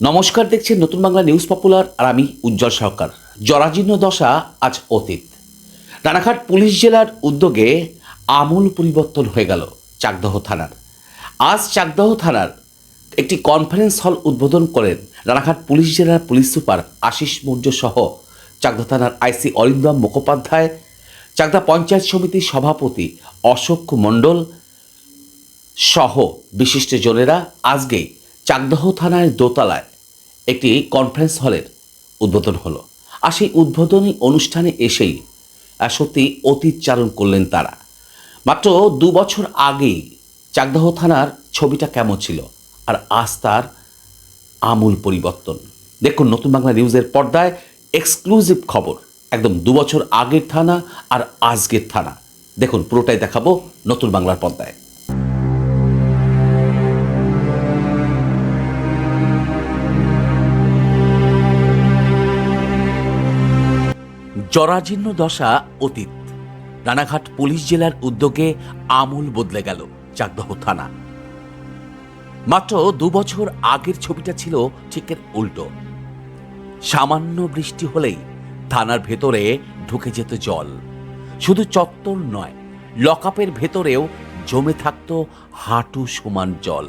নমস্কার দেখছেন নতুন বাংলা নিউজ পপুলার আর আমি উজ্জ্বল সরকার। জরাজীর্ণ দশা আজ অতীত। রানাঘাট পুলিশ জেলার উদ্যোগে আমূল পরিবর্তন হয়ে গেল চাকদহ থানার। আজ চাকদহ থানার একটি কনফারেন্স হল উদ্বোধন করেন রানাঘাট পুলিশ জেলার পুলিশ সুপার আশিস মৌর্য সহ চাকদা থানার আইসি অরিন্দম মুখোপাধ্যায়, চাকদা পঞ্চায়েত সমিতির সভাপতি অশোক মণ্ডল সহ বিশিষ্ট জনেরা আজকে চাকদহ থানার দোতলায় একটি কনফারেন্স হলের উদ্বোধন হলো। আর সেই উদ্বোধনী অনুষ্ঠানে এসেই সত্যি অতীত চারণ করলেন তারা। মাত্র দু বছর আগেই চাকদাহ থানার ছবিটা কেমন ছিল আর আজ তার আমূল পরিবর্তন। দেখুন নতুন বাংলা নিউজের পর্দায় এক্সক্লুসিভ খবর। একদম দু বছর আগের থানা আর আজকের থানা। দেখুন পুরোটাই দেখাবো নতুন বাংলার পর্দায়। জরাজীর্ণ দশা অতীত। রানাঘাট পুলিশ জেলার উদ্যোগে আমূল বদলে গেল চাকদহ থানা। মাত্র দু বছর আগের ছবিটা ছিল ঠিক এর উল্টো। সামান্য বৃষ্টি হলেই থানার ভেতরে ঢুকে যেত জল। শুধু চত্বর নয়, লকআপের ভেতরেও জমে থাকতো হাঁটু সমান জল।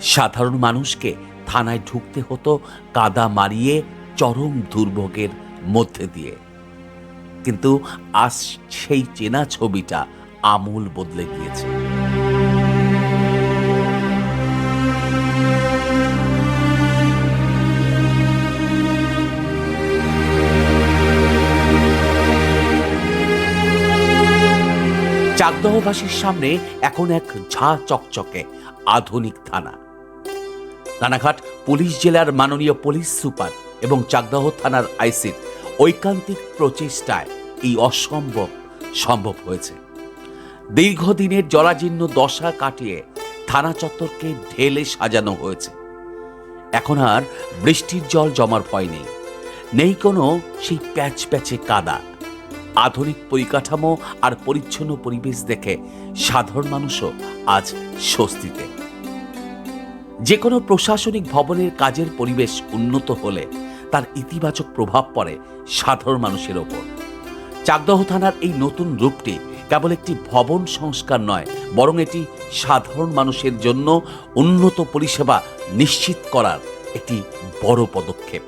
সাধারণ মানুষকে থানায় ঢুকতে হতো কাদা মারিয়ে চরম দুর্ভোগের মধ্যে দিয়ে। কিন্তু আজ সেই চেনা ছবিটা আমূল বদলে গিয়েছে। চাকদহবাসীর সামনে এখন এক ঝা চকচকে আধুনিক থানা। রানাঘাট পুলিশ জেলার মাননীয় পুলিশ সুপার এবং চাকদহ থানার আইসির ঐকান্তিক প্রচেষ্টায় এই অসম্ভব সম্ভব হয়েছে। দীর্ঘদিনের জরাজীর্ণ দশা কাটিয়ে থানা চত্বরকে ঢেলে সাজানো হয়েছে। এখন আর বৃষ্টির জল জমার ভয় নেই। নেই কোনো সেই প্যাচ প্যাচে কাদা। আধুনিক পরিকাঠামো আর পরিচ্ছন্ন পরিবেশ দেখে সাধারণ মানুষও আজ স্বস্তিতে। যে কোনো প্রশাসনিক ভবনের কাজের পরিবেশ উন্নত হলে তার ইতিবাচক প্রভাব পড়ে সাধারণ মানুষের ওপর। চাকদহ থানার এই নতুন রূপটি কেবল একটি ভবন সংস্কার নয়, বরং এটি সাধারণ মানুষের জন্য উন্নত পরিষেবা নিশ্চিত করার একটি বড় পদক্ষেপ।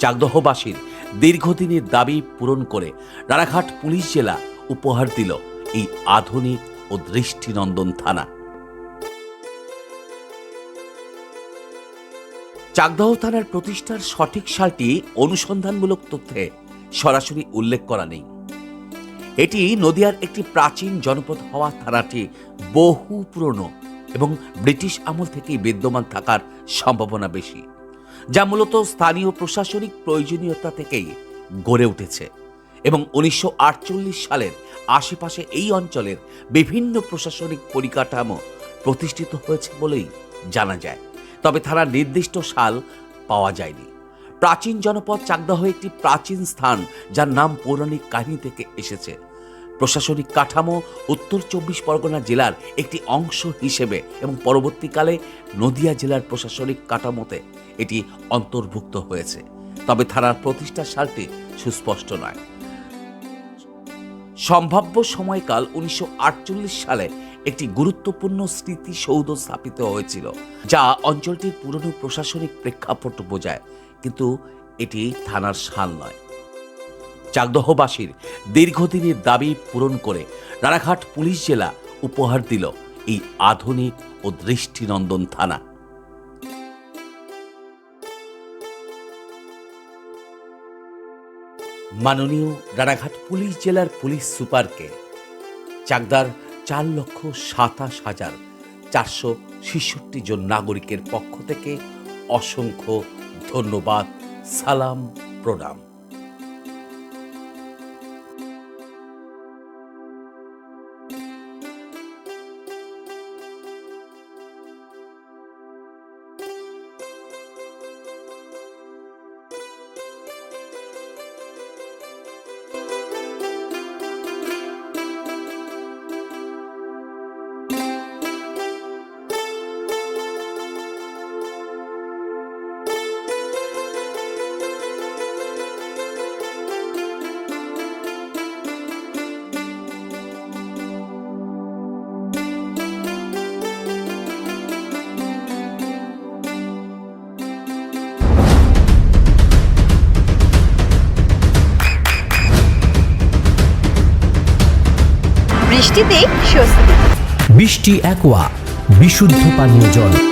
চাকদহবাসীর দীর্ঘদিনের দাবি পূরণ করে রানাঘাট পুলিশ জেলা উপহার দিল এই আধুনিক ও দৃষ্টিনন্দন থানা। চাকদহ থানার প্রতিষ্ঠার সঠিক সালটি অনুসন্ধানমূলক তথ্যে সরাসরি উল্লেখ করা নেই। এটি নদিয়ার একটি প্রাচীন জনপদ হওয়া থানাটি বহু পুরনো এবং ব্রিটিশ আমল থেকেই বিদ্যমান থাকার সম্ভাবনা বেশি, যা মূলত স্থানীয় প্রশাসনিক প্রয়োজনীয়তা থেকেই গড়ে উঠেছে এবং উনিশশো আটচল্লিশ সালের আশেপাশে এই অঞ্চলের বিভিন্ন প্রশাসনিক পরিকাঠামো প্রতিষ্ঠিত হয়েছে বলেই জানা যায়। তবে থানার নির্দিষ্ট সাল পাওয়া যায়নি। প্রাচীন জনপদ চাকদাহ একটি প্রাচীন স্থান যার নাম পৌরাণিক কাহিনী থেকে এসেছে। প্রশাসনিক কাঠামো উত্তর চব্বিশ পরগনা জেলার একটি অংশ হিসেবে এবং পরবর্তীকালে নদিয়া জেলার প্রশাসনিক কাঠামোতে এটি অন্তর্ভুক্ত হয়েছে। তবে থানার প্রতিষ্ঠা সালটি সুস্পষ্ট নয়। সম্ভাব্য সময়কাল উনিশশো আটচল্লিশ সালে একটি গুরুত্বপূর্ণ স্মৃতিসৌধ স্থাপিত হয়েছিল, যা অঞ্চলটির পুরনো প্রশাসনিক প্রেক্ষাপট বোঝায়, কিন্তু এটি থানার সাল নয়। চাকদহবাসীর দীর্ঘদিনের দাবি পূরণ করে রানাঘাট পুলিশ জেলা উপহার দিল এই আধুনিক ও দৃষ্টিনন্দন থানা। মাননীয় রানাঘাট পুলিশ জেলার পুলিশ সুপারকে চাকদার চার লক্ষ সাতাশ হাজার চারশো ছেষট্টি জন নাগরিকের পক্ষ থেকে অসংখ্য ধন্যবাদ সালাম প্রণাম। বৃষ্টিতে স্বস্তি। বৃষ্টি অ্যাকোয়া বিশুদ্ধ পানীয় জল।